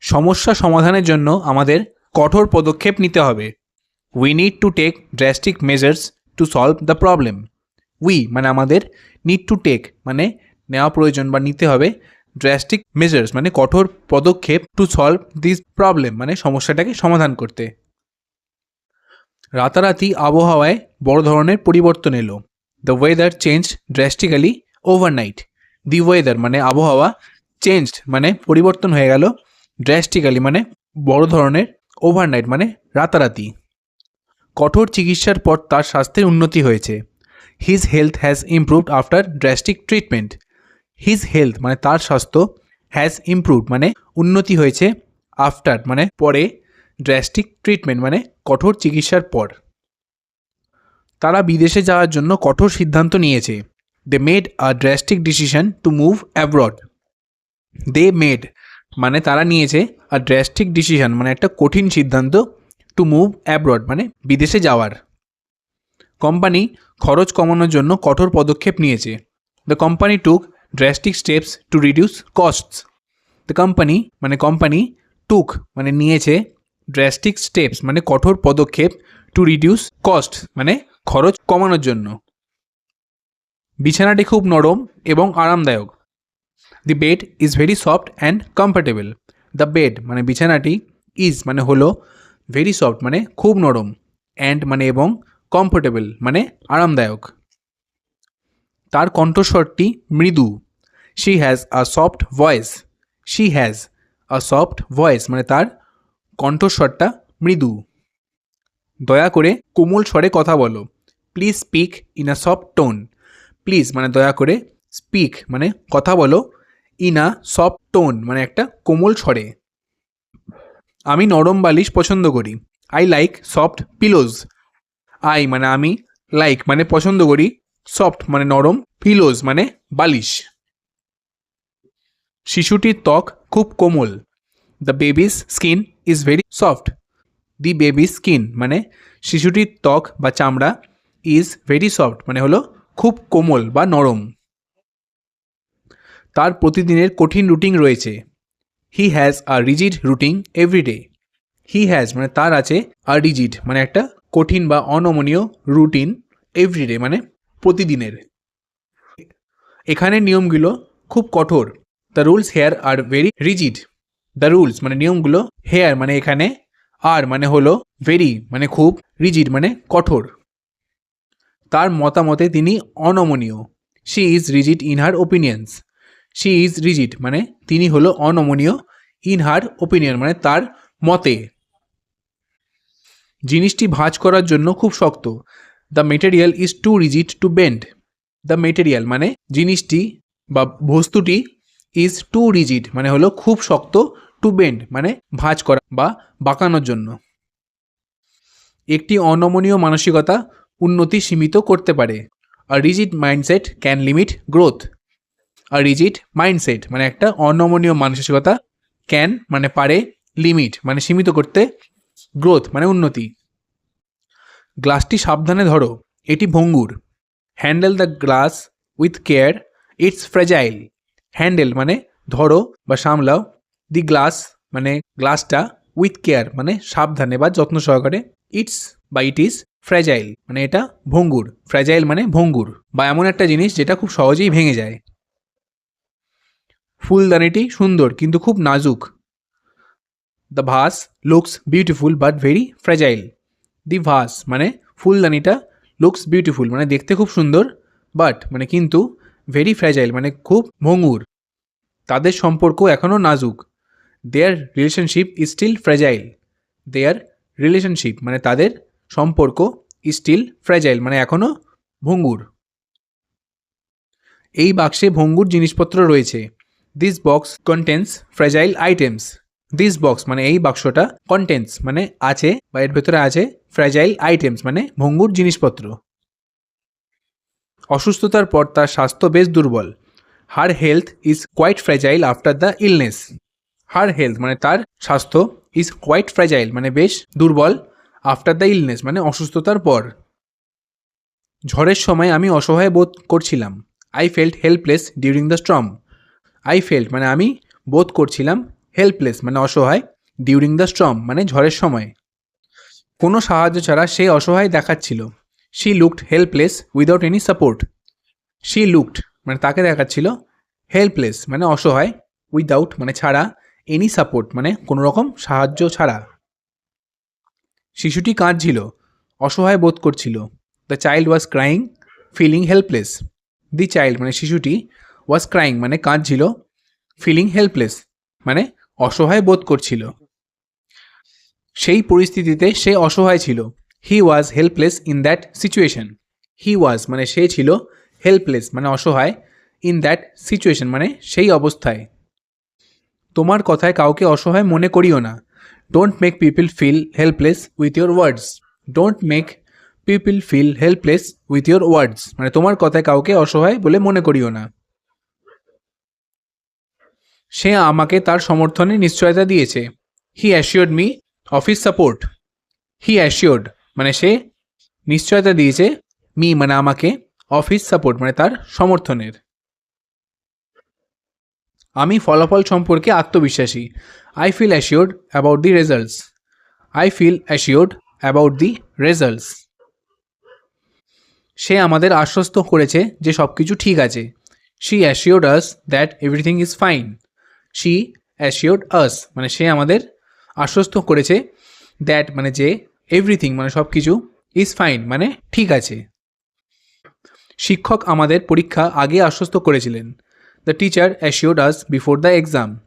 সমস্যা সমাধানের জন্য আমাদের কঠোর পদক্ষেপ নিতে হবে। We need to take drastic measures to solve the problem we মানে আমাদের নিড টু টেক মানে নেওয়া প্রয়োজন বা নিতে হবে ড্রাস্টিক মেজার্স মানে কঠোর পদক্ষেপ টু সলভ দিস প্রবলেম মানে সমস্যাটাকে সমাধান করতে। রাতারাতি আবহাওয়ায় বড় ধরনের পরিবর্তন এলো। The weather change drastically overnight the weather মানে আবহাওয়া চেঞ্জড মানে পরিবর্তন হয়ে গেল ড্রাস্টিক্যালি মানে বড় ধরনের ওভারনাইট মানে রাতারাতি। কঠোর চিকিৎসার পর তার স্বাস্থ্যের উন্নতি হয়েছে। His health has improved after drastic treatment his health মানে তার স্বাস্থ্য হ্যাজ ইমপ্রুভড মানে উন্নতি হয়েছে আফটার মানে পরে ড্রাস্টিক ট্রিটমেন্ট মানে কঠোর চিকিৎসার পর। তারা বিদেশে যাওয়ার জন্য কঠোর সিদ্ধান্ত নিয়েছে। They made a drastic decision to move abroad they made মানে তারা নিয়েছে আর ড্রাস্টিক ডিসিশন মানে একটা কঠিন সিদ্ধান্ত টু মুভ অ্যাব্রড মানে বিদেশে যাওয়ার। কোম্পানি খরচ কমানোর জন্য কঠোর পদক্ষেপ নিয়েছে। The company took drastic steps to reduce costs the company মানে কোম্পানি টুক মানে নিয়েছে ড্রাস্টিক স্টেপস মানে কঠোর পদক্ষেপ টু রিডিউস কস্ট মানে খরচ কমানোর জন্য। বিছানাটি খুব নরম এবং আরামদায়ক। The bed is very soft and comfortable the bed মানে বিছানাটি ইজ মানে হলো ভেরি সফট মানে খুব নরম অ্যান্ড মানে এবং কমফোর্টেবল মানে আরামদায়ক। তার কণ্ঠস্বরটি মৃদু। She has a soft voice she has a soft voice মানে তার কণ্ঠস্বরটা মৃদু। দয়া করে কোমল স্বরে কথা বলো। Please speak in a soft tone please মানে দয়া করে স্পিক মানে কথা বলো ইন আ সফট টোন মানে একটা কোমল স্বরে। আমি নরম বালিশ পছন্দ করি। I like soft pillows I মানে আমি লাইক মানে পছন্দ করি। সফট মানে নরম পিলোজ মানে বালিশ। শিশুটির ত্বক খুব কোমল। The baby's skin is very soft the baby skin মানে শিশুটির ত্বক বা চামড়া ইজ ভেরি সফট মানে হলো খুব কোমল বা নরম। তার প্রতিদিনের কঠিন রুটিন রয়েছে। He has a rigid routine everyday he has মানে তার আছে আর রিজিড মানে একটা কঠিন বা অনমনীয় রুটিন এভরিডে মানে প্রতিদিনের। এখানের নিয়মগুলো খুব কঠোর। The rules here are very rigid the rules মানে নিয়মগুলো হেয়ার মানে এখানে আর মানে হলো ভেরি মানে খুব রিজিড মানে কঠোর। তার মতামতে তিনি অনমনীয়। She is rigid in her opinions she is rigid মানে তিনি হলো অনমনীয় ইন হার ওপিনিয়ন মানে তার মতে। জিনিসটি ভাঁজ করার জন্য খুব শক্ত। The material is too rigid to bend the material মানে জিনিসটি বা বস্তুটি ইজ টু রিজিড মানে হলো খুব শক্ত টু বেন্ড মানে ভাঁজ করা বা বাঁকানোর জন্য। একটি অনমনীয় মানসিকতা উন্নতি সীমিত করতে পারে। A rigid mindset can limit growth a rigid mindset মানে একটা অনমনীয় মানসিকতা ক্যান মানে পারে লিমিট মানে সীমিত করতে গ্রোথ মানে উন্নতি। গ্লাসটি সাবধানে ধরো, এটি ভঙ্গুর। Handle the glass with care it's fragile handle মানে ধরো বা সামলাও। দি গ্লাস মানে গ্লাসটা উইথ কেয়ার মানে সাবধানে বা যত্ন সহকারে ইটস বা ইট ইজ ফ্র্যাজাইল মানে এটা ভঙ্গুর। ফ্র্যাজাইল মানে ভঙ্গুর। বা এমন একটা জিনিস যেটা খুব সহজেই ভেঙে যায়। ফুলদানিটি সুন্দর, কিন্তু খুব নাজুক। The vase looks beautiful but very fragile the vase মানে ফুলদানিটা লুকস বিউটিফুল মানে দেখতে খুব সুন্দর বাট মানে কিন্তু ভেরি ফ্র্যাজাইল মানে খুব ভঙ্গুর। তাদের সম্পর্ক এখনও নাজুক। Their relationship is still fragile their relationship মানে তাদের সম্পর্ক স্টিল ফ্র্যাজাইল মানে এখনও ভঙ্গুর। এই বাক্সে ভঙ্গুর জিনিসপত্র রয়েছে। This box contains fragile items this box মানে এই বাক্সটা কন্টেন্স মানে আছে বা এর ভেতরে আছে ফ্রেজাইল আইটেমস মানে ভঙ্গুর জিনিসপত্র। অসুস্থতার পর তার স্বাস্থ্য বেশ দুর্বল। Her health is quite fragile after the illness her health মানে তার স্বাস্থ্য ইজ কোয়াইট ফ্রেজাইল মানে বেশ দুর্বল আফটার দ্য ইলনেস মানে অসুস্থতার পর। ঝড়ের সময় আমি অসহায় বোধ করছিলাম। I felt helpless during the storm I felt মানে আমি বোধ করছিলাম হেল্পলেস মানে অসহায় ডিউরিং দ্য স্ট্রম মানে ঝড়ের সময়। কোনো সাহায্য ছাড়া সে অসহায় দেখাচ্ছিল। She looked helpless without any support she looked মানে তাকে দেখাচ্ছিল হেল্পলেস মানে অসহায় উইদাউট মানে ছাড়া এনি সাপোর্ট মানে কোনো রকম সাহায্য ছাড়া। শিশুটি কাঁদছিল, অসহায় বোধ করছিল। The child was crying feeling helpless the child মানে শিশুটি ওয়াজ ক্রাইং মানে কাঁদছিল ফিলিং হেল্পলেস মানে অসহায় বোধ করছিল। সেই পরিস্থিতিতে সে অসহায় ছিল। He was helpless in that situation he was মানে সে ছিল হেল্পলেস মানে অসহায় ইন দ্যাট সিচুয়েশন মানে সেই অবস্থায়। তোমার কথায় কাউকে অসহায় মনে করিও না। Don't make people feel helpless with your words don't make people feel helpless with your words মানে তোমার কথায় কাউকে অসহায় বলে মনে করিও না। সে আমাকে তার সমর্থনে নিশ্চয়তা দিয়েছে। He assured me of his support he assured মানে সে নিশ্চয়তা দিয়েছে মি মানে আমাকে অফিস সাপোর্ট মানে তার সমর্থনের। আমি ফলাফল সম্পর্কে আত্মবিশ্বাসী। I feel assured about the results I feel assured about the results সে আমাদের আশ্বস্ত করেছে যে সব কিছু ঠিক আছে। She assured us that everything is fine she assured us মানে সে আমাদের আশ্বস্ত করেছে দ্যাট মানে যে এভরিথিং মানে সব কিছু ইজ ফাইন মানে ঠিক আছে। শিক্ষক আমাদের পরীক্ষা আগে আশ্বস্ত করেছিলেন। The teacher assured us before the exam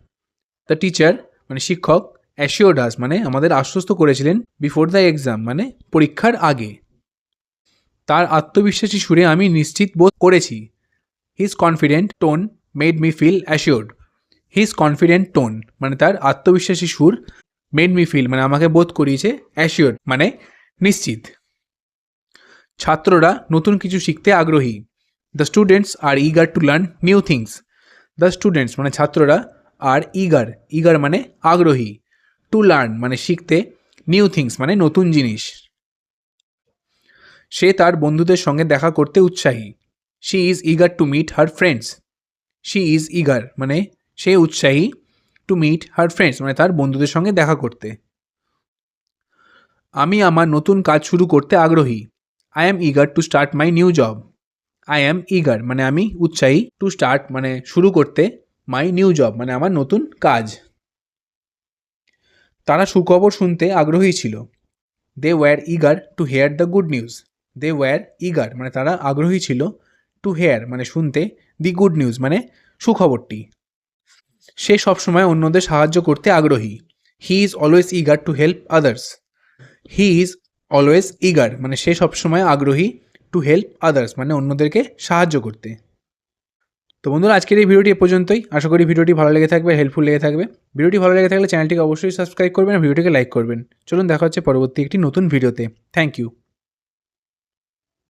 the teacher মানে শিক্ষক অ্যাসিওর্ড আস মানে আমাদের আশ্বস্ত করেছিলেন বিফোর দ্য এক্সাম মানে পরীক্ষার আগে। তার আত্মবিশ্বাসী সুরে আমি নিশ্চিত বোধ করেছি। His confident tone made me feel assured his confident tone মানে তার আত্মবিশ্বাসী সুর মেড মি ফিল মানে আমাকে বোধ করিয়েছে অ্যাসিওর্ড মানে নিশ্চিত। ছাত্ররা নতুন কিছু শিখতে আগ্রহী। The students are eager to learn new things the students মানে ছাত্ররা আর ইগার ইগার মানে আগ্রহী। টু লার্ন মানে শিখতে নিউ থিংস মানে নতুন জিনিস। সে তার বন্ধুদের সঙ্গে দেখা করতে উৎসাহী। She is eager to meet her friends she is eager মানে সে উৎসাহী টু মিট হার ফ্রেন্ডস মানে তার বন্ধুদের সঙ্গে দেখা করতে। আমি আমার নতুন কাজ শুরু করতে আগ্রহী। I am eager to start my new job I am eager মানে আমি উৎসাহী টু স্টার্ট মানে শুরু করতে মাই নিউ জব মানে আমার নতুন কাজ। তারা সুখবর শুনতে আগ্রহী ছিল। They were eager to hear the good news they were eager মানে তারা আগ্রহী ছিল টু হেয়ার মানে শুনতে দি গুড নিউজ মানে সুখবরটি। সে সবসময় অন্যদের সাহায্য করতে আগ্রহী। He is always eager to help others he is always eager মানে সে সবসময় আগ্রহী টু হেল্প আদার্স মানে অন্যদেরকে সাহায্য করতে। তো বন্ধুরা, আজকের এই ভিডিওটি এ পর্যন্তই। আশা করি ভিডিওটি ভালো লেগে থাকবে হেল্পফুল লেগে থাকবে। ভিডিওটি ভালো লেগে থাকলে চ্যানেলটিকে অবশ্যই সাবস্ক্রাইব করবেন ভিডিওটিকে লাইক করবেন। চলুন দেখা হচ্ছে পরবর্তী একটি নতুন ভিডিওতে। Thank you